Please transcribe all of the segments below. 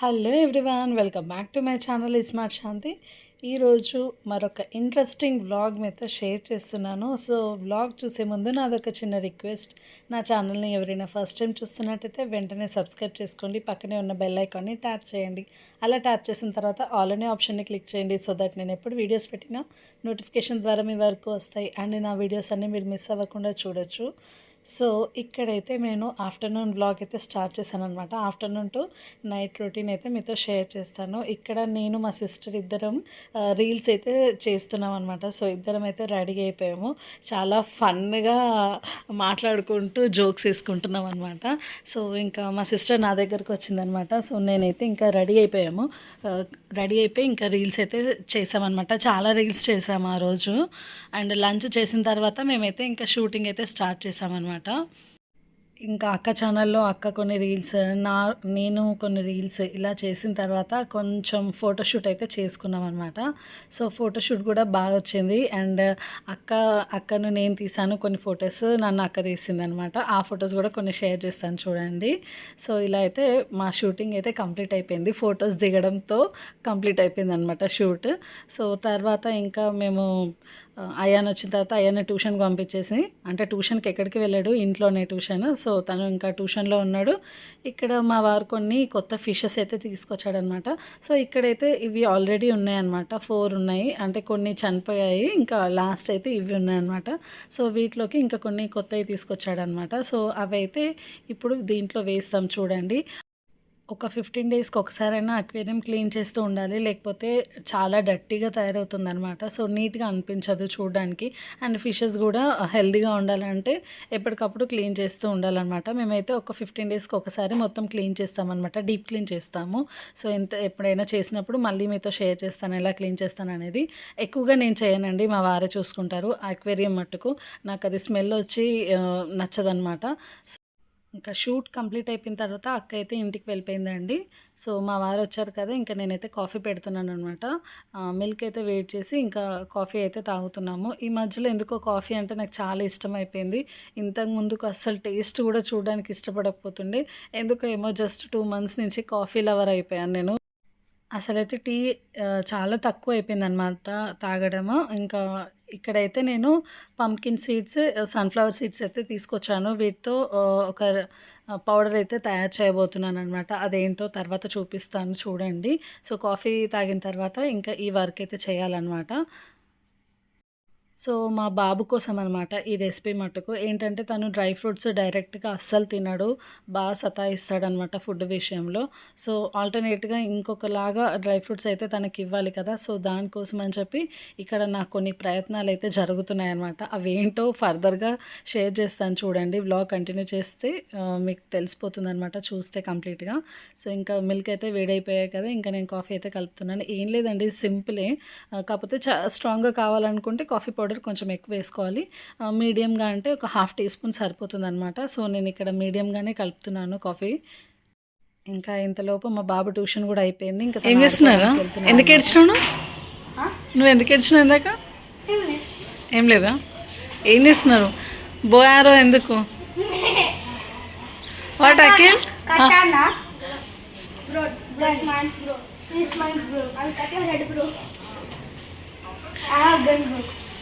Hello everyone welcome back to my channel iSmart Shanti ఈరోజు మరొక interesting vlog మీతో share చేస్తున్నాను. సో వ్లాగ్ చూసే ముందు నాదొక చిన్న రిక్వెస్ట్ నా ఛానల్ని ఎవరైనా ఫస్ట్ టైం చూస్తున్నట్టయితే వెంటనే సబ్స్క్రైబ్ చేసుకోండి. పక్కనే ఉన్న బెల్ ఐకాన్ని ట్యాప్ చేయండి. అలా ట్యాప్ చేసిన తర్వాత ఆల్ అనే ఆప్షన్ని క్లిక్ చేయండి సో దట్ నేను ఎప్పుడు వీడియోస్ పెట్టినా నోటిఫికేషన్ ద్వారా మీ వరకు వస్తాయి. అండ్ నా వీడియోస్ అన్నీ మీరు మిస్ అవ్వకుండా చూడొచ్చు. సో ఇక్కడైతే నేను ఆఫ్టర్నూన్ బ్లాగ్ అయితే స్టార్ట్ చేశాను అనమాట ఆఫ్టర్నూన్ టు నైట్ రొటీన్ అయితే మీతో షేర్ చేస్తాను. ఇక్కడ నేను మా సిస్టర్ ఇద్దరం రీల్స్ అయితే చేస్తున్నాం అనమాట సో ఇద్దరం అయితే రెడీ అయిపోయాము. చాలా ఫన్గా మాట్లాడుకుంటూ జోక్స్ వేసుకుంటున్నాం అనమాట సో ఇంకా మా సిస్టర్ నా దగ్గరకు వచ్చిందనమాట సో నేనైతే ఇంకా రెడీ అయిపోయాము. రెడీ అయిపోయి ఇంకా రీల్స్ అయితే చేసామన్నమాట. చాలా రీల్స్ చేసాము ఆ రోజు. అండ్ లంచ్ చేసిన తర్వాత మేమైతే ఇంకా షూటింగ్ అయితే స్టార్ట్ చేసామన్నమాట. అనమాట ఇంకా అక్క ఛానల్లో అక్క కొన్ని రీల్స్ నా నేను కొన్ని రీల్స్ ఇలా చేసిన తర్వాత కొంచెం ఫోటోషూట్ అయితే చేసుకున్నాం అనమాట సో ఫోటోషూట్ కూడా బాగా వచ్చింది. అండ్ అక్క అక్కను నేను తీసాను కొన్ని ఫొటోస్ నన్ను అక్క తీసింది అనమాట ఆ ఫొటోస్ కూడా కొన్ని షేర్ చేస్తాను చూడండి. సో ఇలా అయితే మా షూటింగ్ అయితే కంప్లీట్ అయిపోయింది. ఫొటోస్ దిగడంతో కంప్లీట్ అయిపోయింది అనమాట షూట్. సో తర్వాత ఇంకా మేము అయాన్ వచ్చిన తర్వాత అయాన్ని ట్యూషన్కి పంపించేసి అంటే ట్యూషన్కి ఎక్కడికి వెళ్ళాడు? ఇంట్లోనే ట్యూషన్. సో తను ఇంకా ట్యూషన్లో ఉన్నాడు. ఇక్కడ మా వారు కొన్ని కొత్త ఫిషెస్ అయితే తీసుకొచ్చాడనమాట. సో ఇక్కడైతే ఇవి ఆల్రెడీ ఉన్నాయన్నమాట. ఫోర్ ఉన్నాయి. అంటే కొన్ని చనిపోయాయి. ఇంకా లాస్ట్ అయితే ఇవి ఉన్నాయన్నమాట. సో వీటిలోకి ఇంకా కొన్ని కొత్తవి తీసుకొచ్చాడనమాట సో అవి అయితే ఇప్పుడు దీంట్లో వేస్తాం చూడండి. ఒక ఫిఫ్టీన్ డేస్కి ఒకసారైనా అక్వేరియం క్లీన్ చేస్తూ ఉండాలి. లేకపోతే చాలా డర్టీగా తయారవుతుంది అనమాట సో నీట్గా అనిపించదు చూడడానికి. అండ్ ఫిషెస్ కూడా హెల్దీగా ఉండాలంటే ఎప్పటికప్పుడు క్లీన్ చేస్తూ ఉండాలన్నమాట. మేమైతే ఒక ఫిఫ్టీన్ డేస్కి ఒకసారి మొత్తం క్లీన్ చేస్తామన్నమాట. డీప్ క్లీన్ చేస్తాము. సో ఎంత ఎప్పుడైనా చేసినప్పుడు మళ్ళీ మీతో షేర్ చేస్తాను ఎలా క్లీన్ చేస్తాను అనేది. ఎక్కువగా నేను చేయనండి. మా వారే చూసుకుంటారు. అక్వేరియం మట్టుకు నాకు అది స్మెల్ వచ్చి నచ్చదనమాట ఇంకా షూట్ కంప్లీట్ అయిపోయిన తర్వాత అక్క అయితే ఇంటికి వెళ్ళిపోయిందండి. సో మా వారు వచ్చారు కదా ఇంకా నేనైతే కాఫీ పెడుతున్నాను అనమాట మిల్క్ అయితే వెయిట్ చేసి ఇంకా కాఫీ అయితే తాగుతున్నాము. ఈ మధ్యలో ఎందుకో కాఫీ అంటే నాకు చాలా ఇష్టం అయిపోయింది. ఇంతకు ముందుకు అస్సలు టేస్ట్ కూడా చూడడానికి ఇష్టపడకపోతుండే. ఎందుకో ఏమో జస్ట్ టూ మంత్స్ నుంచి కాఫీ లవర్ అయిపోయాను నేను. అసలైతే టీ చాలా తక్కువ అయిపోయింది అనమాట తాగడము. ఇంకా ఇక్కడైతే నేను పంకిన్ సీడ్స్ సన్ఫ్లవర్ సీడ్స్ అయితే తీసుకొచ్చాను. వీటితో ఒక పౌడర్ అయితే తయారు చేయబోతున్నాను అనమాట అదేంటో తర్వాత చూపిస్తాను చూడండి. సో కాఫీ తాగిన తర్వాత ఇంకా ఈ వర్క్ అయితే చేయాలన్నమాట. సో మా బాబు కోసం అనమాట ఈ రెసిపీ మట్టుకు ఏంటంటే తను డ్రై ఫ్రూట్స్ డైరెక్ట్గా అస్సలు తినడు బాగా సతాయిస్తాడనమాట ఫుడ్ విషయంలో. సో ఆల్టర్నేట్గా ఇంకొకలాగా డ్రై ఫ్రూట్స్ అయితే తనకి ఇవ్వాలి కదా సో దానికోసం అని చెప్పి ఇక్కడ నాకు కొన్ని ప్రయత్నాలు అయితే జరుగుతున్నాయి అనమాట అవేంటో ఫర్దర్గా షేర్ చేస్తాను చూడండి బ్లాగ్ కంటిన్యూ చేస్తే మీకు తెలిసిపోతుంది అనమాట చూస్తే కంప్లీట్గా. సో ఇంకా మిల్క్ అయితే వేడైపోయాయి కదా ఇంకా నేను కాఫీ అయితే కలుపుతున్నాను. ఏం లేదండి సింపులే. కాకపోతే చా స్ట్రాంగ్గా కావాలనుకుంటే కాఫీ పౌడర్ పౌడర్ కొంచెం ఎక్కువ వేసుకోవాలి. మీడియంగా అంటే ఒక హాఫ్ టీ స్పూన్ సరిపోతుంది అనమాట సో నేను ఇక్కడ మీడియంగానే కలుపుతున్నాను కాఫీ. ఇంకా ఇంతలోపు మా బాబు ట్యూషన్ కూడా అయిపోయింది. ఇంకా ఏం చేస్తున్నారా? ఎందుకు ఏడ్చినావు నువ్వు? ఎందుకు ఏడ్చినావు ఇందాక? ఏం లేదా. ఏం చేస్తున్నారు? బోయారో ఎందుకు? What Akhil? bro. This mine's bro. I'll cut your head, bro.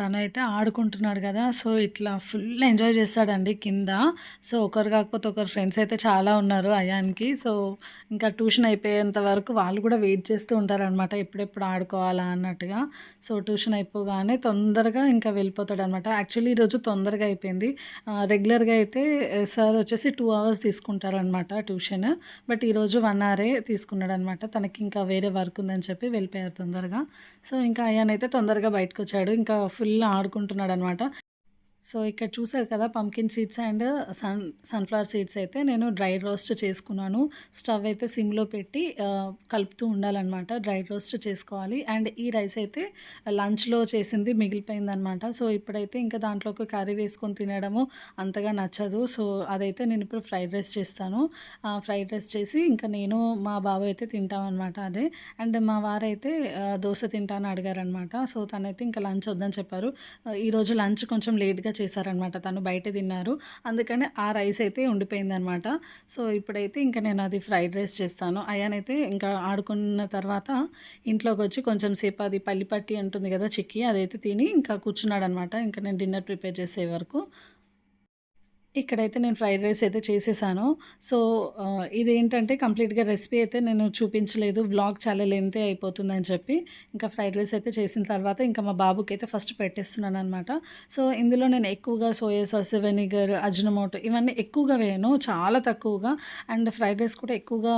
తనైతే ఆడుకుంటున్నాడు కదా! సో, ఇట్లా ఫుల్ ఎంజాయ్ చేస్తాడండి కింద. సో, ఒకరు కాకపోతే ఒకరు ఫ్రెండ్స్ అయితే చాలా ఉన్నారు అయాన్‌కి. సో, ఇంకా ట్యూషన్ అయిపోయేంత వరకు వాళ్ళు కూడా వెయిట్ చేస్తూ ఉంటారనమాట. ఎప్పుడెప్పుడు ఆడుకోవాలా అన్నట్టుగా. సో, ట్యూషన్ అయిపోగానే తొందరగా ఇంకా వెళ్ళిపోతాడనమాట. యాక్చువల్లీ ఈరోజు తొందరగా అయిపోయింది. రెగ్యులర్‌గా అయితే సార్ వచ్చేసి టూ అవర్స్ తీసుకుంటారనమాట ట్యూషన్. బట్ ఈరోజు వన్ అవరే తీసుకున్నాడనమాట. తనకి ఇంకా వేరే వర్క్ ఉందని చెప్పి వెళ్ళిపోయారు తొందరగా. సో, ఇంకా అయాన్ అయితే తొందరగా బయటకొచ్చాడు. ఇంకా ఫుల్ ఆడుకుంటున్నాడనమాట. సో, ఇక్కడ చూసారు కదా! Pumpkin seeds and sun sunflower seeds అయితే నేను డ్రై రోస్ట్ చేసుకున్నాను. స్టవ్ అయితే సిమ్‌లో పెట్టి కలుపుతూ ఉండాలన్నమాట డ్రై రోస్ట్ చేసుకోవాలి. అండ్ ఈ రైస్ అయితే లంచ్‌లో చేసింది మిగిలిపోయిందనమాట. సో, ఇప్పుడైతే ఇంకా దాంట్లోకి కర్రీ వేసుకొని తినడము అంతగా నచ్చదు. సో, అదైతే నేను ఇప్పుడు ఫ్రైడ్ రైస్ చేస్తాను. ఫ్రైడ్ రైస్ చేసి ఇంకా నేను మా బాబు అయితే తింటామనమాట అదే. అండ్ మా వారైతే దోశ తింటాను తింటా అని అడిగారనమాట. సో, తనైతే ఇంకా లంచ్ వద్దని చెప్పారు. ఈరోజు లంచ్ కొంచెం లేట్‌గా చేశారనమాట. తను బయట తిన్నారు. అందుకని ఆ రైస్ అయితే ఉండిపోయిందనమాట. సో, ఇప్పుడైతే ఇంకా నేను అది ఫ్రైడ్ రైస్ చేస్తాను. అయ్యానైతే ఇంకా ఆడుకున్న తర్వాత ఇంట్లోకి వచ్చి కొంచెం సేపు అది పల్లిపట్టి ఉంటుంది కదా! చిక్కీ అదైతే తిని ఇంకా కూర్చున్నాడనమాట. ఇంకా నేను డిన్నర్ ప్రిపేర్ చేసే వరకు. ఇక్కడైతే నేను ఫ్రైడ్ రైస్ అయితే చేసేసాను. సో, ఇదేంటంటే కంప్లీట్‌గా రెసిపీ అయితే నేను చూపించలేదు. వ్లాగ్ చాలా లెంతే అయిపోతుందని చెప్పి. ఇంకా ఫ్రైడ్ రైస్ అయితే చేసిన తర్వాత ఇంకా మా బాబుకి అయితే ఫస్ట్ పెట్టేస్తున్నాను అనమాట సో, ఇందులో నేను ఎక్కువగా సోయా సాస్, వెనిగర్, అజినోమోటో ఇవన్నీ ఎక్కువగా వేయను. చాలా తక్కువగా. అండ్ ఫ్రైడ్ రైస్ కూడా ఎక్కువగా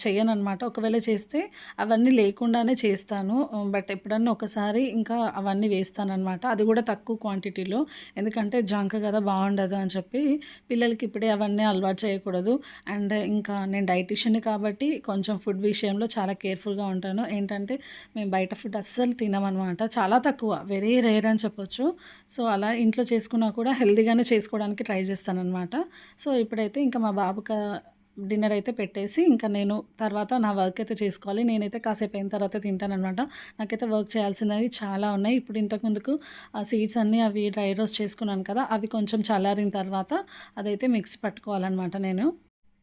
చేయను అనమాట ఒకవేళ చేస్తే అవన్నీ లేకుండానే చేస్తాను. బట్ ఎప్పుడన్నా ఒకసారి ఇంకా అవన్నీ వేస్తాననమాట. అది కూడా తక్కువ క్వాంటిటీలో. ఎందుకంటే జంక్ కదా! బాగుండదు అని చెప్పి పిల్లలకి ఇప్పుడే అవన్నీ అలవాటు చేయకూడదు. అండ్ ఇంకా నేను డైటిషియన్ కాబట్టి కొంచెం ఫుడ్ విషయంలో చాలా కేర్‌ఫుల్‌గా ఉంటాను. ఏంటంటే మేము బయట ఫుడ్ అస్సలు తినమనమాట. చాలా తక్కువ. వెరీ రేర్ అని చెప్పొచ్చు. సో, అలా ఇంట్లో చేసుకున్నా కూడా హెల్దీగానే చేసుకోవడానికి ట్రై చేస్తానమాట సో, ఇప్పుడైతే ఇంకా మా బాబుకి డిన్నర్ అయితే పెట్టేసి ఇంకా నేను తర్వాత నా వర్క్ అయితే చేసుకోవాలి. నేనైతే కాసేపు అయిన తర్వాత తింటాననమాట. నాకైతే వర్క్ చేయాల్సినవి చాలా ఉన్నాయి. ఇప్పుడు ఇంతకు ముందుకు ఆ సీడ్స్ అన్నీ అవి డ్రై రోస్ట్ చేసుకున్నాను కదా! అవి కొంచెం చల్లారిన తర్వాత అదైతే మిక్సీ పట్టుకోవాలన్నమాట నేను.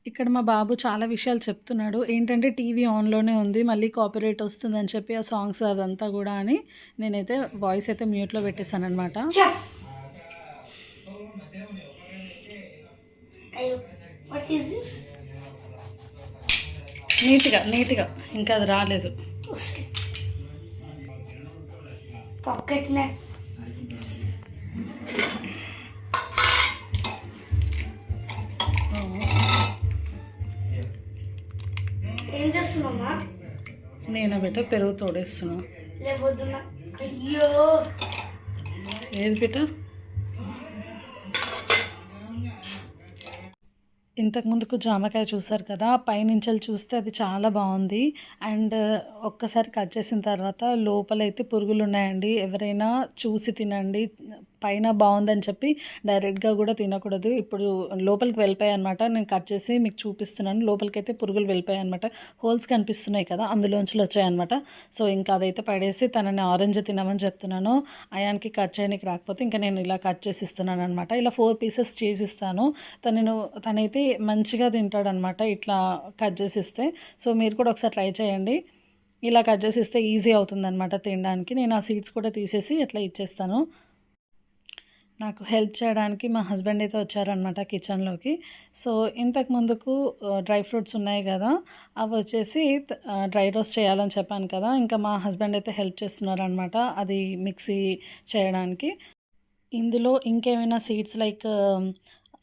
ఇక్కడ మా బాబు చాలా విషయాలు చెప్తున్నాడు. ఏంటంటే టీవీ ఆన్‌లోనే ఉంది. మళ్ళీ కాపీరేట్ వస్తుందని చెప్పి ఆ సాంగ్స్ అదంతా కూడా అని నేనైతే వాయిస్ అయితే మ్యూట్‌లో పెట్టేసాననమాట. అనమాట What is this? నీట్‌గా, నీట్‌గా. ఇంకా అది రాలేదు. వస్తే. Pocket net. ఏం చేస్తున్నావమ్మా? నేనా బేట పెరుగు తోడేస్తున్నా. అయ్యో! ఏది బేట? ఇంతకు ముందుకు జామకాయ చూసారు కదా! పైనుంచి చూస్తే అది చాలా బాగుంది అండ్ ఒక్కసారి కట్ చేసిన తర్వాత లోపలైతే పురుగులున్నాయండి. ఎవరైనా చూసి తినండి. పైన బాగుందని చెప్పి డైరెక్ట్‌గా కూడా తినకూడదు. ఇప్పుడు లోపలికి వెళ్ళిపోయాయి అనమాట నేను కట్ చేసి మీకు చూపిస్తున్నాను. లోపలికి అయితే పురుగులు వెళ్ళిపోయాయి అనమాట హోల్స్ కనిపిస్తున్నాయి కదా! అందులోంచి వచ్చాయన్నమాట సో, ఇంకా అదైతే పడేసి తనని ఆరెంజ్ తినమని చెప్తున్నాను. అయానికి కట్ చేయడానికి రాకపోతే ఇంకా నేను ఇలా కట్ చేసి ఇస్తున్నాననమాట. ఇలా ఫోర్ పీసెస్ చేసిస్తాను. తనను తనైతే మంచిగా తింటాడనమాట ఇట్లా కట్ చేసి ఇస్తే. సో, మీరు కూడా ఒకసారి ట్రై చేయండి. ఇలా కట్ చేసి ఇస్తే ఈజీ అవుతుందన్నమాట తినడానికి. నేను ఆ సీడ్స్ కూడా తీసేసి అట్లా ఇచ్చేస్తాను. నాకు హెల్ప్ చేయడానికి మా హస్బెండ్ అయితే వచ్చారనమాట కిచెన్‌లోకి. సో, ఇంతకు ముందుకు డ్రై ఫ్రూట్స్ ఉన్నాయి కదా! అవి వచ్చేసి డ్రై రోస్ట్ చేయాలని చెప్పాను కదా! ఇంకా మా హస్బెండ్ అయితే హెల్ప్ చేస్తున్నారనమాట. అది మిక్సీ చేయడానికి. ఇందులో ఇంకేమైనా సీడ్స్ లైక్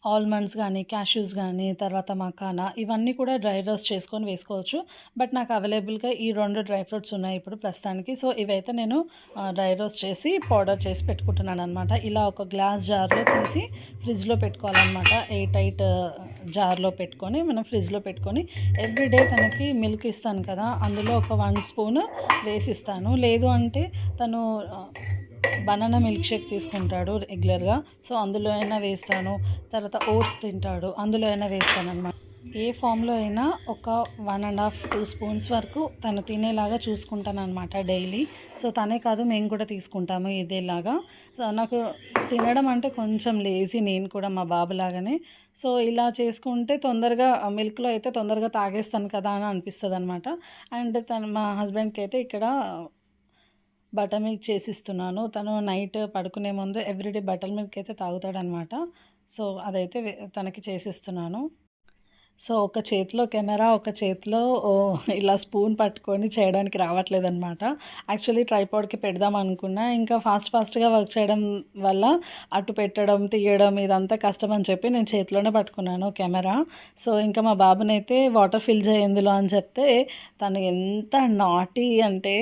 ఆల్మండ్స్ కానీ క్యాష్యూస్ కానీ తర్వాత మకానా ఇవన్నీ కూడా డ్రై రోస్ట్ చేసుకొని వేసుకోవచ్చు. బట్ నాకు అవైలబుల్‌గా ఈ రెండు డ్రై ఫ్రూట్స్ ఉన్నాయి ఇప్పుడు ప్రస్తుతానికి. సో, ఇవైతే నేను డ్రై రోస్ట్ చేసి పౌడర్ చేసి పెట్టుకుంటున్నాననమాట. ఇలా ఒక గ్లాస్ జార్‌లో తీసి ఫ్రిడ్జ్‌లో పెట్టుకోవాలన్నమాట ఎయిట్ టైట్ జార్‌లో పెట్టుకొని మనం ఫ్రిడ్జ్‌లో పెట్టుకొని ఎవ్రీడే తనకి మిల్క్ ఇస్తాను కదా! అందులో ఒక వన్ స్పూన్ వేసిస్తాను. లేదు అంటే తను బనానా మిల్క్ షేక్ తీసుకుంటాడు రెగ్యులర్‌గా. సో, అందులో అయినా వేస్తాను. తర్వాత ఓట్స్ తింటాడు. అందులో అయినా వేస్తాను అనమాట ఏ ఫామ్‌లో అయినా ఒక 1 ½ 2 స్పూన్స్ వరకు తను తినేలాగా చూసుకుంటాననమాట డైలీ. సో, తనే కాదు మేము కూడా తీసుకుంటాము ఇదేలాగా. సో, నాకు తినడం అంటే కొంచెం లేజీ నేను కూడా మా బాబులాగానే. సో, ఇలా చేసుకుంటే తొందరగా మిల్క్‌లో అయితే తొందరగా తాగేస్తాను కదా! అని అనిపిస్తుంది అనమాట అండ్ తను మా హస్బెండ్‌కి అయితే ఇక్కడ బటర్ మిల్క్ చేసిస్తున్నాను. తను నైట్ పడుకునే ముందు ఎవ్రీడే బటర్ మిల్క్ అయితే తాగుతాడనమాట సో అదైతే తనకి చేసిస్తున్నాను. సో ఒక చేతిలో కెమెరా ఒక చేతిలో ఇలా స్పూన్ పట్టుకొని చేయడానికి రావట్లేదు అనమాట యాక్చువల్లీ ట్రైపాడ్కి పెడదాం అనుకున్నా. ఇంకా ఫాస్ట్ ఫాస్ట్గా వర్క్ చేయడం వల్ల అటు పెట్టడం తీయడం ఇదంతా కష్టం అని చెప్పి నేను చేతిలోనే పట్టుకున్నాను కెమెరా. సో ఇంకా మా బాబునైతే వాటర్ ఫిల్ చేయందులో అని చెప్తే తను ఎంత నాటీ అంటే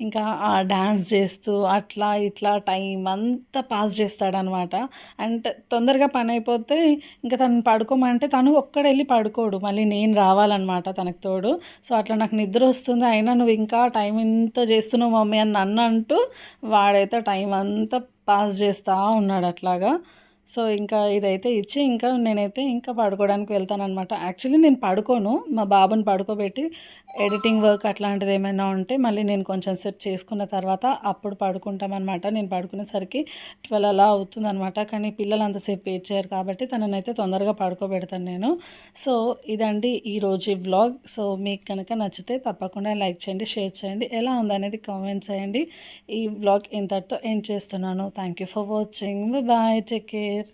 ఇంకా డ్యాన్స్ చేస్తూ అట్లా ఇట్లా టైం అంతా పాస్ చేస్తాడనమాట అండ్ తొందరగా పని అయిపోతే ఇంకా తను పడుకోమంటే తను ఒక్కడెళ్ళి పడుకోడు మళ్ళీ నేను రావాలన్నమాట తనకు తోడు. సో అట్లా నాకు నిద్ర వస్తుంది. అయినా నువ్వు ఇంకా టైం ఇంత చేస్తున్నావు మమ్మీ అని నన్ను అంటూ వాడైతే టైం అంతా పాస్ చేస్తూ ఉన్నాడు అట్లాగా. సో ఇంకా ఇదైతే ఇచ్చి ఇంకా నేనైతే ఇంకా పడుకోవడానికి వెళ్తానమాట యాక్చువల్లీ నేను పడుకోను. మా బాబుని పడుకోబెట్టి ఎడిటింగ్ వర్క్ అట్లాంటిది ఏమైనా ఉంటే మళ్ళీ నేను కొంచెం సెట్ చేసుకున్న తర్వాత అప్పుడు పడుకుంటామన్నమాట. నేను పడుకునేసరికి ట్వెల్వ్ అలా అవుతుందన్నమాట. కానీ పిల్లలు అంతసేపు వెయిట్ కాబట్టి తననైతే తొందరగా పడుకోబెడతాను నేను. సో ఇదండి ఈరోజు ఈ వ్లాగ్ సో మీకు కనుక నచ్చితే తప్పకుండా లైక్ చేయండి షేర్ చేయండి. ఎలా ఉందనేది కామెంట్ చేయండి. ఈ వ్లాగ్ ఇంతటితో ఎండ్ చేస్తున్నాను. Thank you for watching bye take care